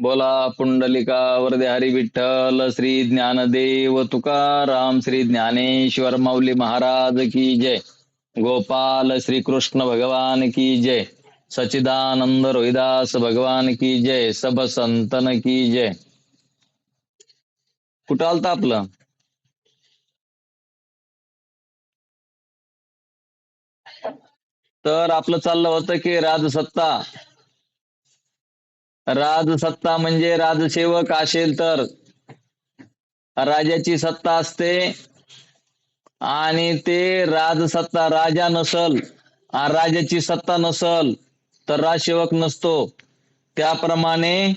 बोला पुंडलिका वरदे हरी विठ्ठल श्री ज्ञानदेव तुकाराम श्री ज्ञानेश्वर माऊली महाराज की जय. गोपाल श्री कृष्ण भगवान की जय. सचिदानंद रोहिदास भगवान की जय. सब संतन की जय. कुठं आलता आपलं? तर आपलं चाललं होतं की राजसत्ता. राजसत्ता म्हणजे राजसेवक असेल तर राजाची सत्ता असते. आणि ते राजसत्ता राजा नसल राजाची सत्ता नसल तर राजसेवक नसतो. त्याप्रमाणे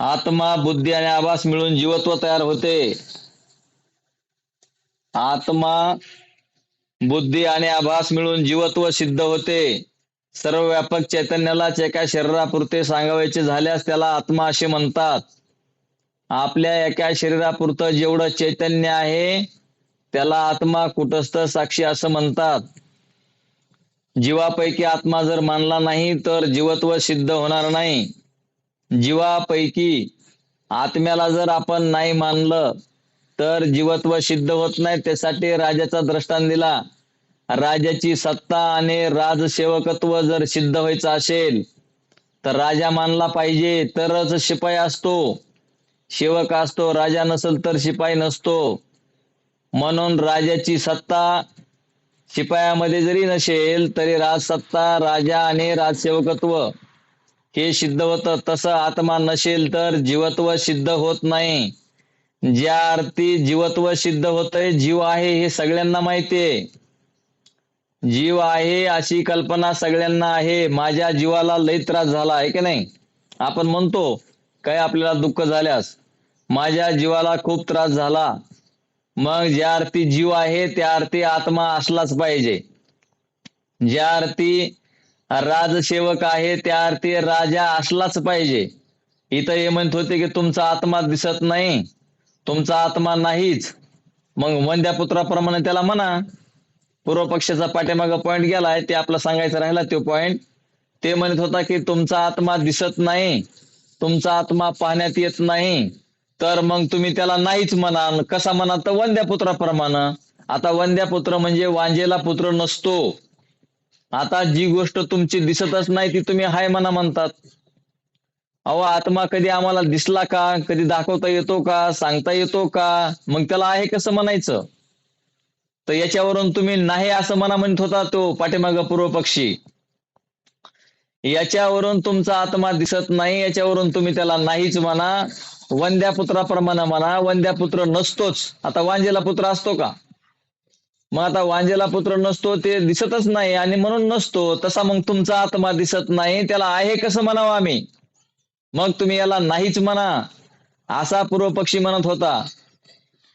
आत्मा बुद्धी आणि आभास मिळून जीवत्व तयार होते. आत्मा बुद्धी आणि आभास मिळून जीवत्व सिद्ध होते. सर्व व्यापक चैतन्यालाच एका शरीरापुरते सांगावायचे झाल्यास त्याला आत्मा असे म्हणतात. आपल्या एका शरीरापुरतं जेवढं चैतन्य आहे त्याला आत्मा कुटस्थ साक्षी असं म्हणतात. जीवापैकी आत्मा जर मानला नाही तर जीवत्व सिद्ध होणार नाही. जीवापैकी आत्म्याला जर आपण नाही मानलं तर जीवत्व सिद्ध होत नाही त्यासाठी राजाचा दृष्टांत दिला. राजाची सत्ता आणि राजसेवकत्व जर सिद्ध व्हायचं असेल तर राजा मानला पाहिजे तरच शिपाई असतो. सेवक असतो राजा नसेल तर शिपाई नसतो. म्हणून राजाची सत्ता शिपायामध्ये जरी नसेल तरी राजसत्ता राजा आणि राजसेवकत्व हे सिद्ध होतं. तसं आत्मा नसेल तर जीवत्व सिद्ध होत नाही. ज्या अर्थी जीवत्व सिद्ध होतंय जीव आहे हे सगळ्यांना माहितीये जीव आहे अशी कल्पना सगळ्यांना आहे. माझ्या जीवाला लय त्रास झाला आहे की नाही? आपण म्हणतो काय आपल्याला दुःख झाल्यास? माझ्या जीवाला खूप त्रास झाला. मग ज्या अर्थी जीव आहे त्या अर्थी आत्मा असलाच पाहिजे. ज्या अर्थी राजसेवक आहे त्या अर्थी राजा असलाच पाहिजे. इथं हे म्हणत होते की तुमचा आत्मा दिसत नाही तुमचा आत्मा नाहीच. मग वंद्या पुत्राप्रमाणे त्याला म्हणा पूर्व पक्षाचा पाठीमागं पॉईंट गेलाय ते आपला सांगायचा राहिला तो पॉईंट ते म्हणत होता की तुमचा आत्मा दिसत नाही. तुमचा आत्मा पाहण्यात येत नाही. तर मग तुम्ही त्याला नाहीच म्हणा कसा म्हणा तर वंद्या पुत्राप्रमाणे. आता वंद्या पुत्र म्हणजे वांजेला पुत्र नसतो. आता जी गोष्ट तुमची दिसतच नाही ती तुम्ही हाय म्हणा म्हणतात. अहो आत्मा कधी आम्हाला दिसला का? कधी दाखवता येतो का? सांगता येतो का? मग त्याला आहे कसं म्हणायचं? तर याच्यावरून तुम्ही नाही असं म्हणा म्हणत होता तो पाठीमाग पूर्व पक्षी. याच्यावरून तुमचा आत्मा दिसत नाही याच्यावरून तुम्ही त्याला नाहीच म्हणा. वंद्या पुत्राप्रमाणे म्हणा. वंद्या पुत्र नसतोच. आता वांजेला पुत्र असतो का? मग आता वांजेला पुत्र नसतो ते दिसतच नाही आणि म्हणून नसतो. तसा मग तुमचा आत्मा दिसत नाही. त्याला आहे कसं म्हणावं आम्ही? मग तुम्ही याला नाहीच म्हणा. असा पूर्व पक्षी म्हणत होता.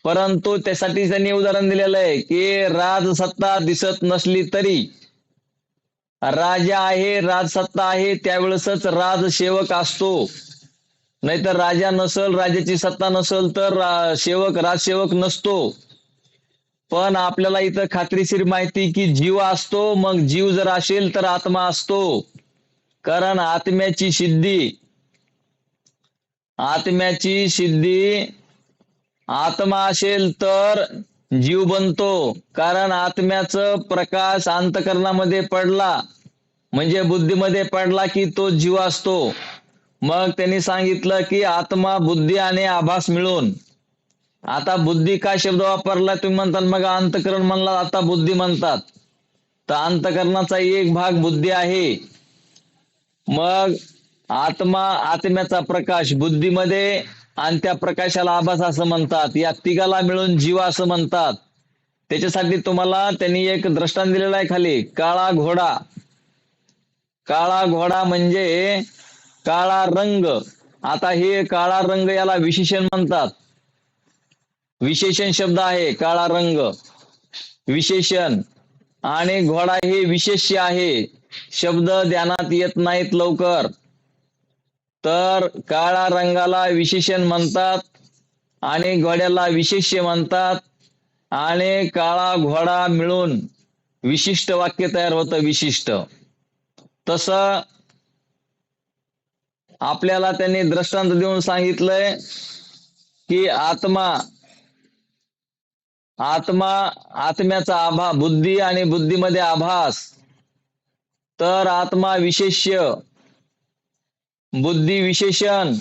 परंतु त्यासाठी त्यांनी उदाहरण दिलेलं आहे की राजसत्ता दिसत नसली तरी राजा आहे राजसत्ता आहे त्यावेळेसच राजसेवक असतो. नाहीतर राजा नसल राजाची सत्ता नसल तर सेवक राजसेवक नसतो. पण आपल्याला इथं खात्रीशीर माहिती की जीव असतो मग जीव जर असेल तर आत्मा असतो. कारण आत्म्याची सिद्धी आत्म्याची सिद्धी आत्मा असेल तर जीव बनतो. कारण आत्म्याचं प्रकाश अंतकरणामध्ये पडला. म्हणजे बुद्धीमध्ये पडला की तो जीव असतो. मग त्यांनी सांगितलं की आत्मा बुद्धी आणि आभास मिळून. आता बुद्धी काय शब्द वापरला? तुम्ही म्हणतात मग अंतकरण म्हणला आता बुद्धी म्हणतात. तर अंतकरणाचा एक भाग बुद्धी आहे. मग आत्मा आत्म्याचा प्रकाश बुद्धीमध्ये आणि त्या प्रकाशाला आभास असं म्हणतात. या तिघाला मिळून जीव असं म्हणतात. त्याच्यासाठी तुम्हाला त्यांनी एक दृष्टांत दिलेला आहे खाली. काळा घोडा. काळा घोडा म्हणजे काळा रंग. आता हे काळा रंग याला विशेषण म्हणतात. विशेषण शब्द आहे काळा रंग. विशेषण. आणि घोडा हे विशेष्य आहे. शब्द ध्यानात येत नाहीत लवकर. तर काळा रंगाला विशेषण म्हणतात आणि घोड्याला विशेष्य म्हणतात आणि काळा घोडा मिळून विशिष्ट वाक्य तयार होतं विशिष्ट. तस आपल्याला त्यांनी दृष्टांत देऊन सांगितलंय की आत्मा आत्मा आत्म्याचा आभा बुद्धी आणि बुद्धीमध्ये आभास. तर आत्मा विशेष्य बुद्धी विशेषण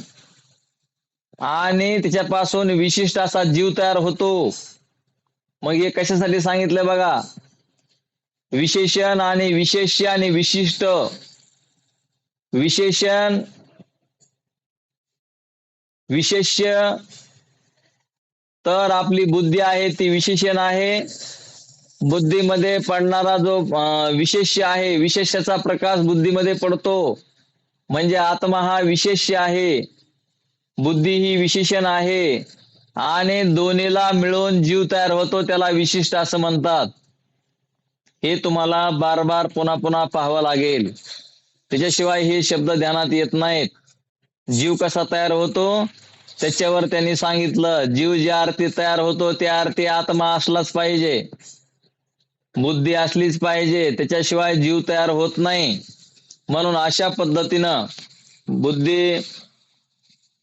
आणि त्याच्यापासून विशिष्ट असा जीव तयार होतो. मग हे कशासाठी सांगितलं बघा? विशेषण आणि विशेष आणि विशिष्ट. विशेषण विशेष्य तर आपली बुद्धी आहे ती विशेषण आहे. बुद्धीमध्ये पडणारा जो विशेष विशेष्य आहे विशेषाचा प्रकाश बुद्धीमध्ये पडतो. म्हणजे आत्मा हा विशेष्य आहे. बुद्धी ही विशेषण आहे. आणि दोन्हीला मिळून जीव तयार होतो त्याला विशिष्ट असं म्हणतात. हे तुम्हाला बार बार पुन्हा पुन्हा पाहावं लागेल. त्याच्याशिवाय हे शब्द ध्यानात येत नाहीत. जीव कसा तयार होतो? त्याच्यावर त्यांनी सांगितलं जीव ज्या आरती तयार होतो त्या आरती आत्मा असलाच पाहिजे. बुद्धी असलीच पाहिजे. त्याच्याशिवाय जीव तयार होत नाही. म्हणून अशा पद्धतीनं बुद्धी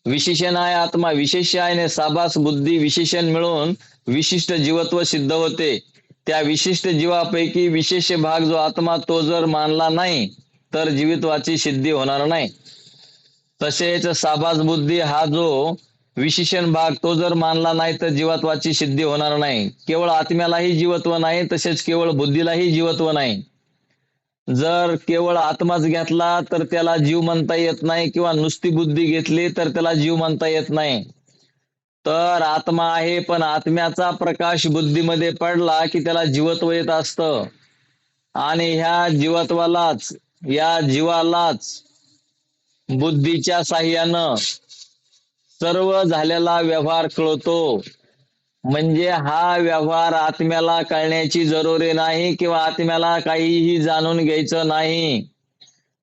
विशेषण आहे आत्मा विशेष आहे आणि साबास बुद्धी विशेषण मिळून विशिष्ट जीवत्व सिद्ध होते. त्या विशिष्ट जीवापैकी विशेष भाग जो आत्मा तो जर मानला नाही तर जीवित्वाची सिद्धी होणार नाही. तसेच साबास बुद्धी हा जो विशेषण भाग तो जर मानला नाही तर जीवत्वाची सिद्धी होणार नाही. केवळ आत्म्यालाही जीवत्व नाही तसेच केवळ बुद्धीलाही जीवत्व नाही. जर केवळ आत्माच घेतला तर त्याला जीव म्हणता येत नाही किंवा नुसती बुद्धी घेतली तर त्याला जीव म्हणता येत नाही. तर आत्मा आहे पण आत्म्याचा प्रकाश बुद्धीमध्ये पडला की त्याला जीवत्व येत असतं. आणि ह्या जीवत्वालाच या जीवालाच बुद्धीच्या साह्यानं सर्व झालेला व्यवहार कळतो. म्हणजे हा व्यवहार आत्म्याला कळण्याची जरुरी नाही किंवा आत्म्याला काहीही जाणून घ्यायचं नाही.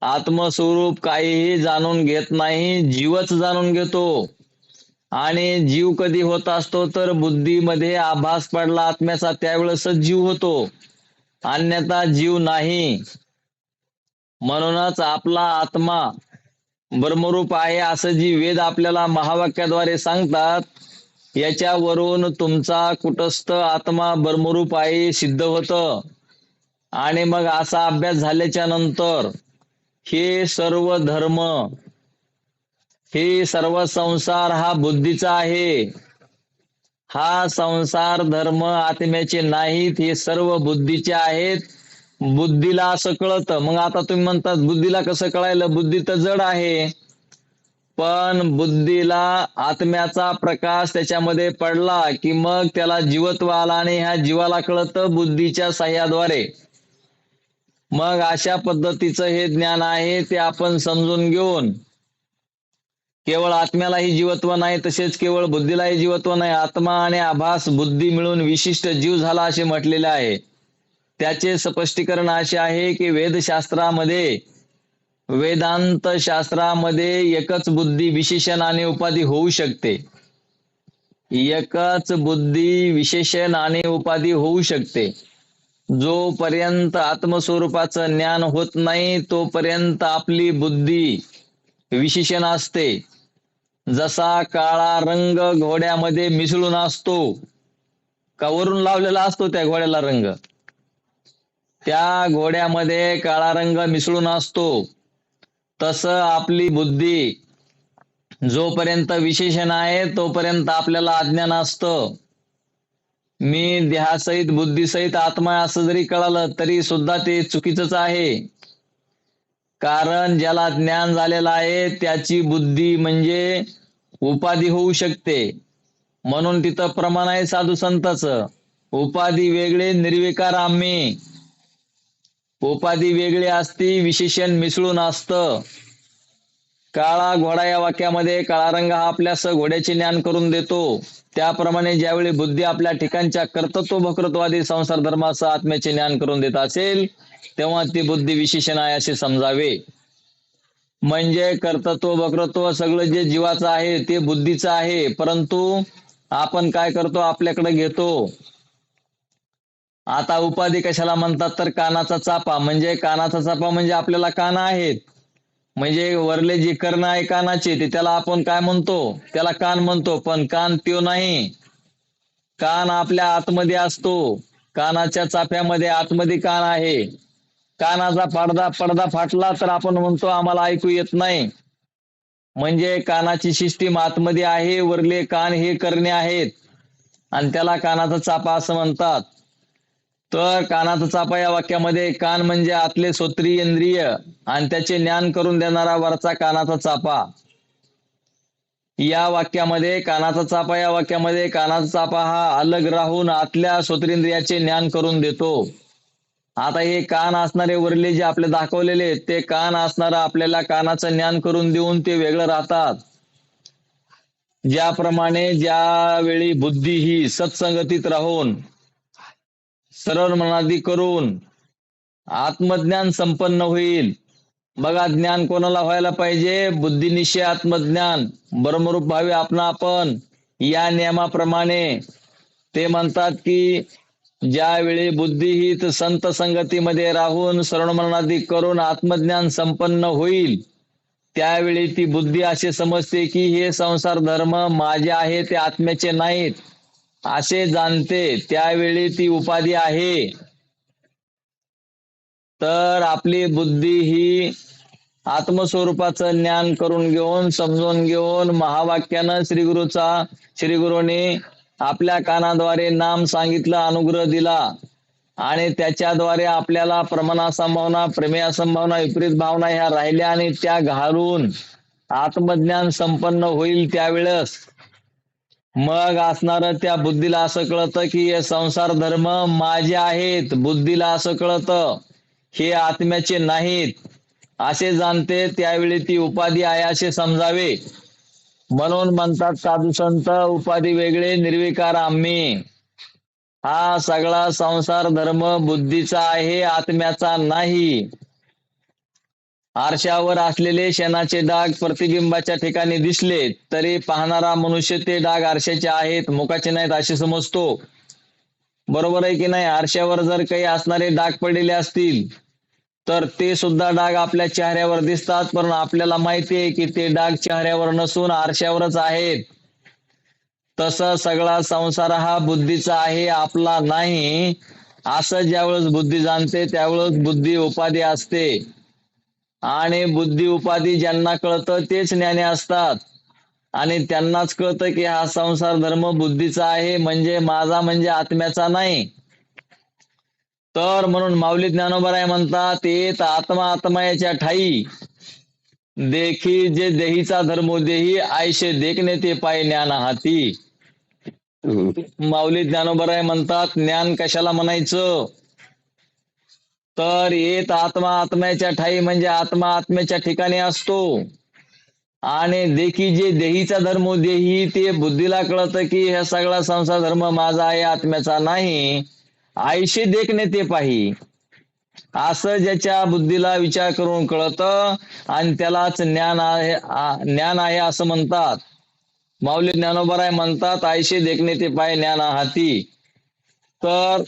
आत्मस्वरूप काहीही जाणून घेत नाही जीवच जाणून घेतो. आणि जीव कधी होत असतो तर बुद्धीमध्ये आभास पडला आत्म्याचा त्यावेळेसच जीव होतो. अन्यथा जीव नाही. म्हणूनच आपला आत्मा ब्रह्मरूप आहे असं जी वेद आपल्याला महावाक्याद्वारे सांगतात याच्यावरून तुमचा कुटस्थ आत्मा ब्रह्मरूप आहे सिद्ध होतं. आणि मग असा अभ्यास झाल्याच्यानंतर हे सर्व धर्म हे सर्व संसार हा बुद्धीचा आहे. हा संसार धर्म आत्म्याचे नाहीत हे सर्व बुद्धीचे आहेत. बुद्धीला असं कळतं. मग आता तुम्ही म्हणतात बुद्धीला कसं कळायला? बुद्धी तर जड आहे. पण बुद्धीला आत्म्याचा प्रकाश त्याच्यामध्ये पडला की मग त्याला जीवत्व आला आणि ह्या जीवाला कळतं बुद्धीच्या सह्याद्वारे. मग अशा पद्धतीचं हे ज्ञान आहे ते आपण समजून घेऊन केवळ आत्म्यालाही जीवत्व नाही तसेच केवळ बुद्धीलाही जीवत्व नाही आत्मा आणि आभास बुद्धी मिळून विशिष्ट जीव झाला असे म्हटलेले आहे. त्याचे स्पष्टीकरण असे आहे की वेदशास्त्रामध्ये वेदांत शास्त्रामध्ये एकच बुद्धी विशेषण आणि उपाधी होऊ शकते. एकच बुद्धी विशेषण आणि उपाधी होऊ शकते. जोपर्यंत आत्मस्वरूपाचं ज्ञान होत नाही तोपर्यंत आपली बुद्धी विशेषण असते. जसा काळा रंग घोड्यामध्ये मिसळून असतो का वरून लावलेला असतो त्या घोड्याला रंग. त्या घोड्यामध्ये काळा रंग मिसळून असतो. तसं आपली बुद्धी जोपर्यंत विशेषण आहे तोपर्यंत आपल्याला अज्ञान असतं. मी देहासहित बुद्धीसहित आत्मा असं जरी कळालं तरी सुद्धा ते चुकीचंच आहे. कारण ज्याला ज्ञान झालेलं आहे त्याची बुद्धी म्हणजे उपाधी होऊ शकते. म्हणून तिथं प्रमाण आहे साधू संताच. उपाधी वेगळे निर्विकार आम्ही. उपाधी वेगळी असती विशेषण मिसळून असतं. काळा घोडा या वाक्यामध्ये काळा रंग हा आपल्यास घोड्याचे ज्ञान करून देतो. त्याप्रमाणे ज्यावेळी बुद्धी आपल्या ठिकाणच्या कर्तृत्व भकृत्वादी संसार धर्माचं आत्म्याचे ज्ञान करून देत असेल तेव्हा ती बुद्धी विशेषण आहे असे समजावे. म्हणजे कर्तृत्व वक्रत्व सगळं जे जीवाचं आहे ते बुद्धीचं आहे. परंतु आपण काय करतो? आपल्याकडे घेतो. आता उपाधी कशाला म्हणतात तर कानाचा चापा. म्हणजे कानाचा चापा म्हणजे आपल्याला कान आहेत. म्हणजे वरले जे कर्ण आहे कानाचे ते त्याला आपण काय म्हणतो? त्याला कान म्हणतो पण कान त्यो नाही. कान आपल्या आतमध्ये असतो. कानाच्या चाफ्यामध्ये आतमध्ये कान आहे. कानाचा पडदा पडदा फाटला तर आपण म्हणतो आम्हाला ऐकू येत नाही. म्हणजे कानाची सिस्टीम आतमध्ये आहे वरले कान हे करणे आहेत. आणि त्याला कानाचा चापा असं म्हणतात. तर कानाचा चापा या वाक्यामध्ये कान म्हणजे आतले सोत्री इंद्रिय आणि त्याचे ज्ञान करून देणारा वरचा कानाचा चापा. या वाक्यामध्ये कानाचा चापा या वाक्यामध्ये कानाचा चापा हा अलग राहून आतल्या स्वतंत्रियाचे ज्ञान करून देतो. आता हे कान असणारे वरले जे आपले दाखवलेले ते कान असणारा आपल्याला कानाचं ज्ञान करून देऊन ते वेगळं राहतात. ज्याप्रमाणे ज्यावेळी बुद्धी ही सत्संगतीत राहून सरळ मनादी करून आत्मज्ञान संपन्न होईल. बघा ज्ञान कोणाला व्हायला पाहिजे? बुद्धिनिश्चय आत्मज्ञान. ब्रह्मरूप भावी आपण आपण. या नियमाप्रमाणे. ते म्हणतात की ज्यावेळी बुद्धिहित संत संगतीमध्ये राहून श्रवणमनादी करून आत्मज्ञान संपन्न होईल त्यावेळी ती बुद्धी असे समजते की हे संसार धर्म माझे आहे ते आत्म्याचे नाहीत. असे जाणते त्यावेळी ती उपाधी आहे. तर आपली बुद्धी ही आत्मस्वरूपाचं ज्ञान करून घेऊन समजून घेऊन महावाक्यानं श्री गुरुचा श्री गुरुने आपल्या कानाद्वारे नाम सांगितलं अनुग्रह दिला. आणि त्याच्याद्वारे आपल्याला प्रमाणासंभावना संभावना विपरीत भावना ह्या राहिल्या आणि त्या घालून आत्मज्ञान संपन्न होईल त्यावेळेस. मग असणार त्या बुद्धीला असं कळतं की हे संसार धर्म माझे आहेत. बुद्धीला असं कळतं. हे आत्म्याचे नाहीत. असे जाणते त्यावेळी ती उपाधी आहे असे समजावे. म्हणून म्हणतात साधू संत उपाधी वेगळे निर्विकार आम्ही. हा सगळा संसार धर्म बुद्धीचा आहे आत्म्याचा नाही. आरशावर असलेले शेणाचे डाग प्रतिबिंबाच्या ठिकाणी दिसले तरी पाहणारा मनुष्य ते डाग आरशाचे आहेत मुखाचे नाहीत असे समजतो. बरोबर आहे की नाही? आरशावर जर काही असणारे डाग पडलेले असतील तर ते सुद्धा डाग आपल्या चेहऱ्यावर दिसतात पण आपल्याला माहिती आहे की ते डाग चेहऱ्यावर नसून आरशावरच आहेत. तसा सगळा संसार हा बुद्धीचा आहे आपला नाही. असं ज्यावेळेस बुद्धी जाणते त्यावेळेस बुद्धी उपाधी असते. आणि बुद्धी उपाधी ज्यांना कळतं तेच ज्ञानी असतात. आणि त्यांनाच कळतं की हा संसार धर्म बुद्धीचा आहे म्हणजे माझा म्हणजे आत्म्याचा नाही. तर म्हणून माऊली ज्ञानोबराय म्हणतात येत आत्मा आत्मा याच्या ठाई. देखी जे देहीचा धर्मो देही आयशे देखणे ते पाय ज्ञान हाती. माऊली ज्ञानोबराय म्हणतात ज्ञान कशाला म्हणायचं? तर येत आत्मा आत्म्याच्या ठाई म्हणजे आत्मा आत्म्याच्या ठिकाणी असतो. आणि देखी जे देहीचा धर्म देही ते बुद्धीला कळतं की हा सगळा संसार धर्म माझा आहे आत्म्याचा नाही. आयशी देखणे ते पाही. असं ज्याच्या बुद्धीला विचार करून कळतं आणि त्यालाच ज्ञान आहे ज्ञान आहे असं म्हणतात. माऊली ज्ञानोबराय म्हणतात आयुष्य देखणे ते पाय ज्ञान हाती. तर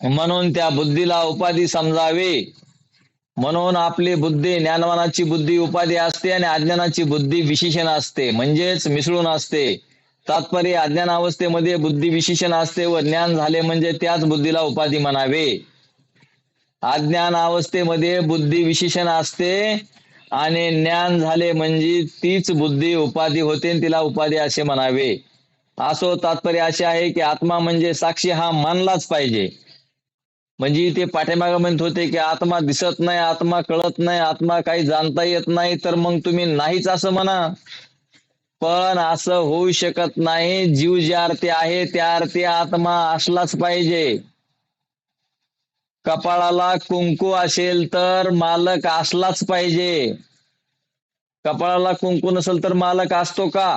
म्हणून त्या बुद्धीला उपाधी समजावे. म्हणून आपली बुद्धी ज्ञानवानाची बुद्धी उपाधी असते आणि अज्ञानाची बुद्धी विशेषण असते. म्हणजेच मिसळून असते. तात्पर्य अज्ञान अवस्थेमध्ये बुद्धी विशेषण असते व ज्ञान झाले म्हणजे त्याच बुद्धीला उपाधी म्हणावे. अज्ञान अवस्थेमध्ये बुद्धी विशेषण असते आणि ज्ञान झाले म्हणजे तीच बुद्धी उपाधी होते तिला उपाधी असे म्हणावे. असो तात्पर्य असे आहे की आत्मा म्हणजे साक्षी हा मानलाच पाहिजे. म्हणजे ते पाठीमागे म्हणत होते की आत्मा दिसत नाही आत्मा कळत नाही आत्मा काही जाणता येत नाही तर मग तुम्ही नाहीच असं म्हणा. पण असं होऊ शकत नाही. जीव ज्या अर्थी आहे त्या अर्थी आत्मा असलाच पाहिजे. कपाळाला कुंकू असेल तर मालक असलाच पाहिजे. कपाळाला कुंकू नसेल तर मालक असतो का?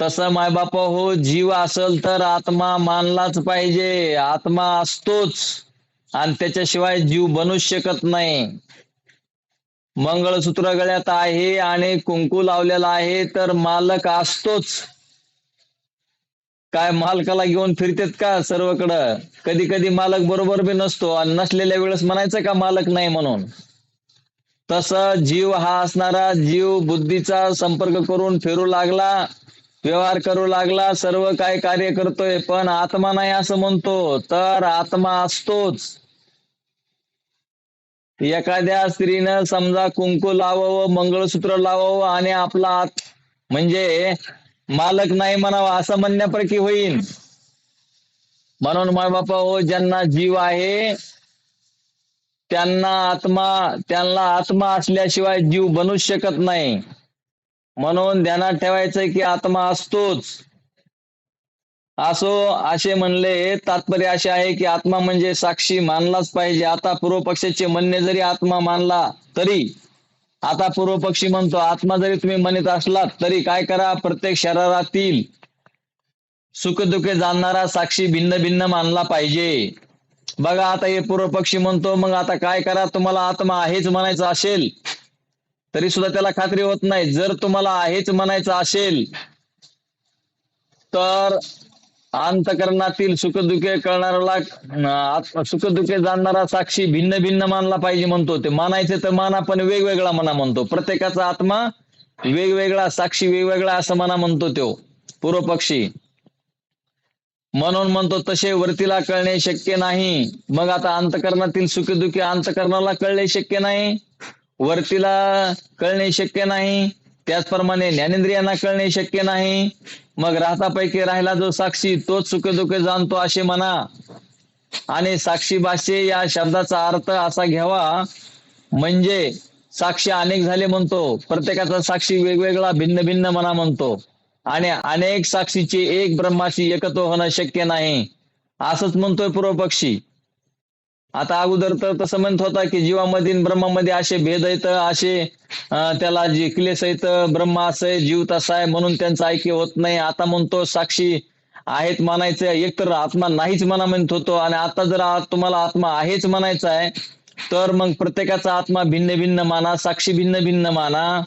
तसं मायबाप हो जीव असेल तर आत्मा मानलाच पाहिजे. आत्मा असतोच. आणि त्याच्याशिवाय जीव बनूच शकत नाही. मंगळसूत्र गळ्यात आहे आणि कुंकू लावलेला आहे तर मालक असतोच. काय मालकाला घेऊन फिरतेत का सर्वकडं? कधी कधी मालक बरोबर बी नसतो आणि नसलेल्या वेळेस म्हणायचं का मालक नाही म्हणून? तस जीव हा असणारा जीव बुद्धीचा संपर्क करून फिरू लागला व्यवहार करू लागला सर्व काय कार्य करतोय पण आत्मा नाही असं म्हणतो तर आत्मा असतोच. एखाद्या स्त्रीनं समजा कुंकू लावावं मंगळसूत्र लावावं आणि आपला आत म्हणजे मालक नाही म्हणावा असं म्हणण्यापैकी होईल म्हणून माय बापा हो ज्यांना जीव आहे त्यांना आत्मा त्यांना आत्मा असल्याशिवाय जीव बनूच शकत नाही. म्हणून ध्यानात ठेवायचं की आत्मा असतोच. असो असे म्हणले तात्पर्य असे आहे की आत्मा म्हणजे साक्षी मानलाच पाहिजे. आता पूर्व पक्षाचे म्हणणे जरी आत्मा मानला तरी आता पूर्व पक्षी म्हणतो आत्मा जरी तुम्ही म्हणत असलात तरी काय करा? प्रत्येक शरीरातील सुखदुःखे जाणणारा साक्षी भिन्न भिन्न मानला पाहिजे. बघा आता हे पूर्व पक्षी म्हणतो मग आता काय करा? तुम्हाला आत्मा आहेच म्हणायचं असेल. तरी सुद्धा त्याला खात्री होत नाही. जर तुम्हाला आहेच म्हणायचं असेल तर अंतकरणातील सुखदुखे कळणाऱ्याला सुखदुखे जाणणारा साक्षी भिन्न भिन्न मानला पाहिजे म्हणतो. ते मानायचे तर माना पण वेगवेगळा मना म्हणतो. प्रत्येकाचा आत्मा वेगवेगळा साक्षी वेगवेगळा असं मना म्हणतो तो. पूर्व पक्षी म्हणून म्हणतो तसे वर्तीला कळणे शक्य नाही. मग आता अंतकरणातील सुखदुखी अंतकरणाला कळणे शक्य नाही. वरतीला कळणे शक्य नाही त्याचप्रमाणे ज्ञानेंद्रियांना कळणे शक्य नाही. मग राहतापैकी राहिला जो साक्षी तोच सुखदुःख जाणतो असे म्हणा. आणि साक्षी भाष्य या शब्दाचा अर्थ असा घ्यावा म्हणजे साक्षी अनेक झाले म्हणतो प्रत्येकाचा साक्षी वेगवेगळा भिन्न भिन्न म्हणा म्हणतो. आणि अनेक साक्षीचे एक ब्रह्माशी एकत्व होणं शक्य नाही. असंच म्हणतोय पूर्वपक्षी. आता अगोदर तर तसं म्हणत होता की जीवामध्ये ब्रह्मामध्ये असे भेद आहेत असे त्याला जे क्लेश आहेत ब्रह्म असं जीव तसा आहे म्हणून त्यांचं ऐक्य होत नाही. आता म्हणतो साक्षी आहेत म्हणायचं एक तर आत्मा नाहीच म्हणा म्हणत होतो आणि आता जर तुम्हाला आत्मा आहेच म्हणायचा आहे तर मग प्रत्येकाचा आत्मा भिन्न भिन्न माना साक्षी भिन्न भिन्न माना.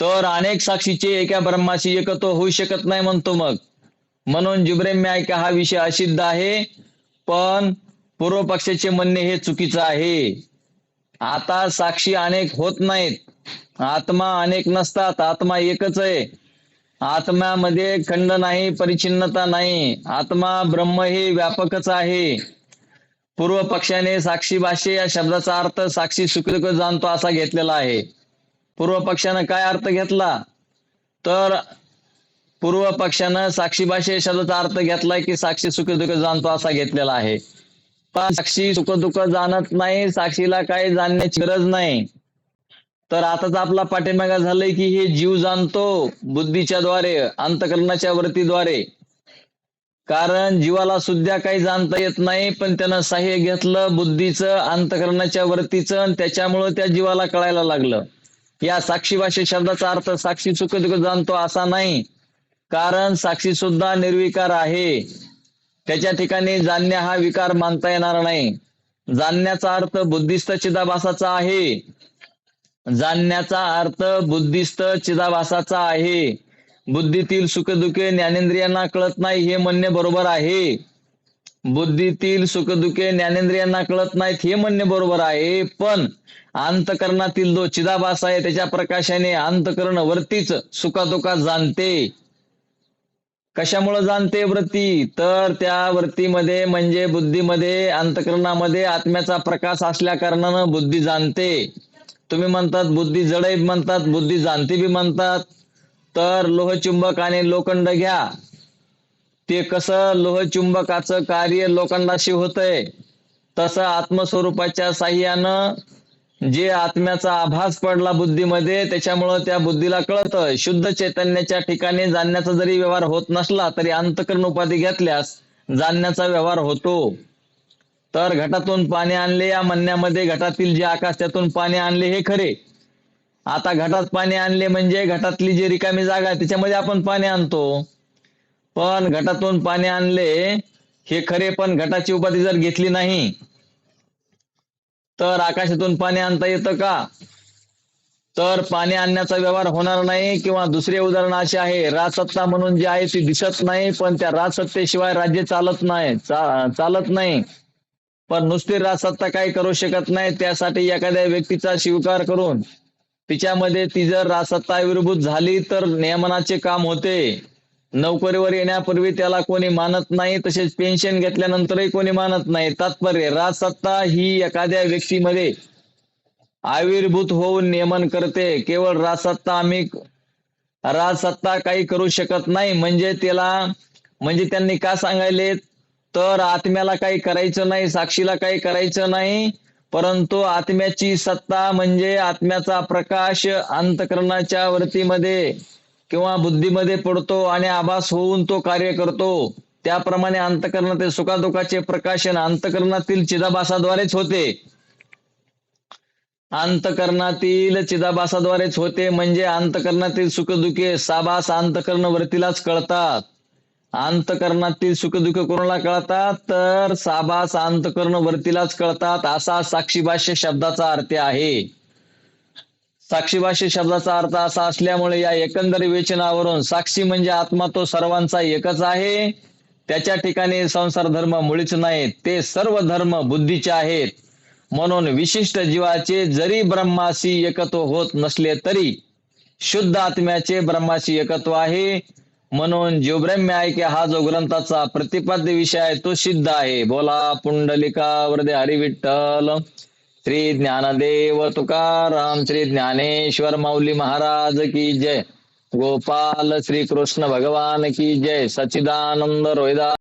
तर अनेक साक्षीचे एका ब्रह्माशी एकत्व होऊ शकत नाही म्हणतो मग. म्हणून जिब्रेम्य ऐका हा विषय असिद्ध आहे. पण पूर्व पक्षाचे म्हणणे हे चुकीचं आहे. आता साक्षी अनेक होत नाहीत. आत्मा अनेक नसतात. आत्मा एकच आहे. आत्म्यामध्ये खंड नाही परिचिन्नता नाही. आत्मा ब्रह्म हे व्यापकच आहे. पूर्व पक्षाने साक्षी भाषे या शब्दाचा अर्थ साक्षी सुखदुःख जाणतो असा घेतलेला आहे. पूर्व पक्षानं काय अर्थ घेतला? तर पूर्व पक्षानं साक्षी भाषे शब्दाचा अर्थ घेतलाय की साक्षी सुखदुःख जाणतो असा घेतलेला आहे. पण साक्षी सुखदुःख जाणत नाही साक्षीला काही जाणण्याची गरज नाही. तर आताच आपला पाठीमागा झालंय की हे जीव जाणतो बुद्धीच्या द्वारे अंतकरणाच्या वृत्तीद्वारे. कारण जीवाला सुद्धा काही जाणता येत नाही पण त्यानं सहाय्य घेतलं बुद्धीचं अंतकरणाच्या वरतीचं आणि त्याच्यामुळं त्या जीवाला कळायला लागलं. या साक्षी भाषे शब्दाचा अर्थ साक्षी सुखदुःख जाणतो असा नाही. कारण साक्षी सुद्धा निर्विकार आहे. त्याच्या ठिकाणी जाणणे हा विकार मानता येणार नाही. जाणण्याचा अर्थ बुद्धिस्त चिदाभासाचा आहे. जाणण्याचा अर्थ बुद्धिस्त चिदाभासाचा आहे. बुद्धीतील सुखदुखे ज्ञानेंद्रियांना कळत नाही हे म्हणणे बरोबर आहे. बुद्धीतील सुखदुखे ज्ञानेंद्रियांना कळत नाहीत हे म्हणणे बरोबर आहे. पण अंतकरणातील जो चिदाभास आहे त्याच्या प्रकाशाने अंतकरण वरतीच सुखादुखा जाणते. कशामुळे जाणते वृत्ती? तर त्या वृत्तीमध्ये म्हणजे बुद्धीमध्ये अंतकरणामध्ये आत्म्याचा प्रकाश असल्या कारणानं बुद्धी जाणते. तुम्ही म्हणतात बुद्धी जडै म्हणतात बुद्धी जाणते बी म्हणतात. तर लोहचुंबक आणि लोखंड घ्या. ते कसं लोहचुंबकाचं कार्य लोखंडाशी होतंय तसं आत्मस्वरूपाच्या साह्यानं जे आत्म्याचा आभास पडला बुद्धीमध्ये त्याच्यामुळं त्या बुद्धीला कळतं. शुद्ध चैतन्याच्या ठिकाणी जाणण्याचा जरी व्यवहार होत नसला तरी अंतकरण उपाधी घेतल्यास जाणण्याचा व्यवहार होतो. तर घटातून पाणी आणले या म्हणण्यामध्ये घटातील जे आकाश त्यातून पाणी आणले हे खरे. आता घटात पाणी आणले म्हणजे घटातली जी रिकामी जागा आहे त्याच्यामध्ये आपण पाणी आणतो. पण घटातून पाणी आणले हे खरे पण घटाची उपाधी जर घेतली नाही तर आकाशातून पाणी आणता येतं का? तर पाणी आणण्याचा व्यवहार होणार नाही किंवा दुसरे उदाहरण असे आहे राजसत्ता म्हणून जी आहे ती दिसत नाही पण त्या राजसत्तेशिवाय राज्य चालत नाही चा- चालत नाही. पण नुसती राजसत्ता काही करू शकत नाही त्यासाठी एखाद्या व्यक्तीचा स्वीकार करून तिच्यामध्ये ती जर राजसत्ता विरभूत झाली तर नियमनाचे काम होते. नोकरीवर येण्यापूर्वी त्याला कोणी मानत नाही तसेच पेन्शन घेतल्यानंतरही कोणी मानत नाही. तात्पर्य राजसत्ता ही एखाद्या व्यक्तीमध्ये आविर्भूत होऊन नियमन करते. केवळ राजसत्ता आम्ही राजसत्ता काही करू शकत नाही. म्हणजे त्याला म्हणजे त्यांनी का सांगायले? तर आत्म्याला काही करायचं नाही साक्षीला काही करायचं नाही. परंतु आत्म्याची सत्ता म्हणजे आत्म्याचा प्रकाश अंतकरणाच्या वरतीमध्ये किंवा बुद्धीमध्ये पडतो आणि आभास होऊन तो कार्य करतो त्याप्रमाणे अंतकरणातील सुखादुखाचे प्रकाशन अंतकरणातील चिदाभासाद्वारेच होते. अंतकरणातील चिदाभासाद्वारेच होते म्हणजे अंतकरणातील सुखदुखे साभास अंतकरण वरतीलाच कळतात. अंतकरणातील सुखदुःख कोणाला कळतात? तर साभास अंतकरण वरतीलाच कळतात असा साक्षीभाष्य शब्दाचा अर्थ आहे. साक्षीभाषी शब्दाचा अर्थ असा असल्यामुळे या एकंदर विवेचनावरून साक्षी म्हणजे आत्मा तो सर्वांचा एकच आहे. त्याच्या ठिकाणी संसार धर्म मुळीच नाहीत ते सर्व धर्म बुद्धीचे आहेत. म्हणून विशिष्ट जीवाचे जरी ब्रह्माशी एकत्व होत नसले तरी शुद्ध आत्म्याचे ब्रह्माशी एकत्व आहे. म्हणून जीवब्रह्म ऐक्य हा जो ग्रंथाचा प्रतिपाद्य विषय आहे तो सिद्ध आहे. बोला पुंडलिका वरदे हरिविठ्ठल. श्री ज्ञानदेव तुकाराम श्री ज्ञानेश्वर माऊली महाराज की जय। गोपाल श्री कृष्ण भगवान की जय। सच्चिदानंद रोहिदा